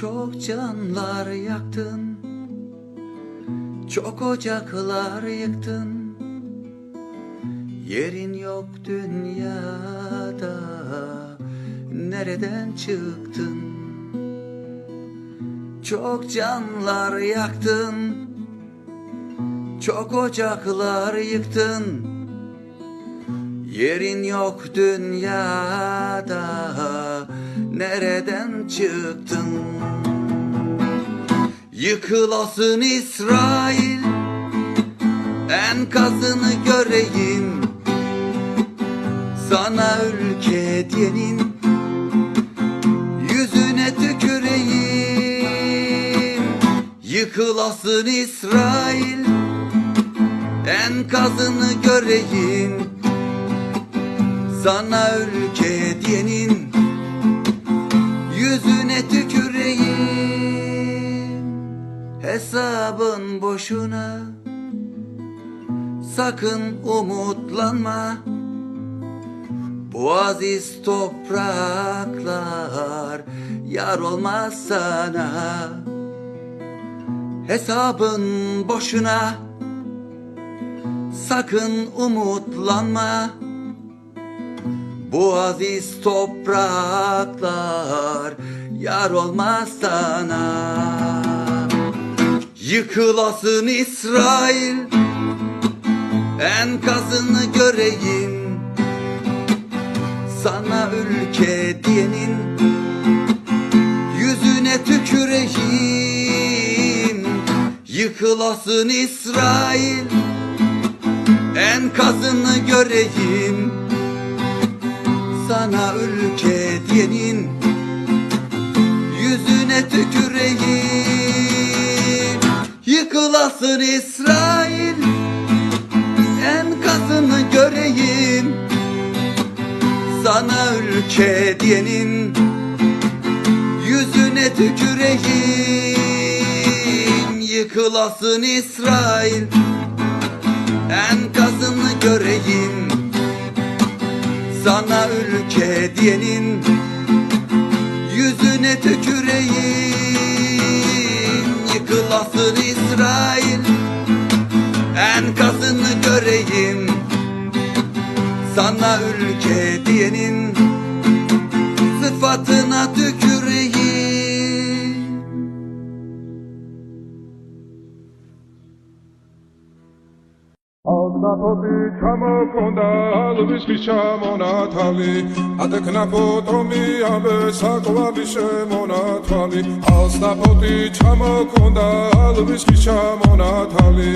Çok canlar yaktın. Çok ocaklar yıktın. Yerin yok dünyada. Nereden çıktın? Çok canlar yaktın. Çok ocaklar yıktın. Yerin yok dünyada Nereden çıktın? Yıkılasın İsrail. Enkazını göreyim. Sana ülke diyenin. Yüzüne tüküreyim. Yıkılasın İsrail. Enkazını göreyim. Sana ülke diyenin Boşuna Sakın umutlanma. Bu aziz topraklar Yar olmaz sana. Hesabın boşuna Sakın umutlanma. Bu aziz topraklar yar olmaz sana Yıkılasın İsrail enkazını göreyim. Sana ülke diyenin yüzüne tüküreyim. Yıkılasın İsrail enkazını göreyim. Sana ülke Yıkılasın İsrail enkazını göreyim. Sana ülke diyenin yüzüne tüküreyim. Yıkılasın İsrail enkazını göreyim. Sana ülke diyenin yüzüne tüküreyim Yıkılasın İsrail enkazını göreyim. Sana ülke diyenin ოდნაფობი ჩამოქონდა ალვის ხიშამონათალი ადეკნაფოტომი ამე საკვალი შემონათალი. ალსნაფოტი ჩამოქონდა ალვის ხიშამონათალი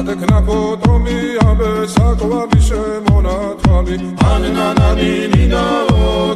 ადეკნაფოტომი ამე საკვალი შემონათალი. ანანანი ნინაო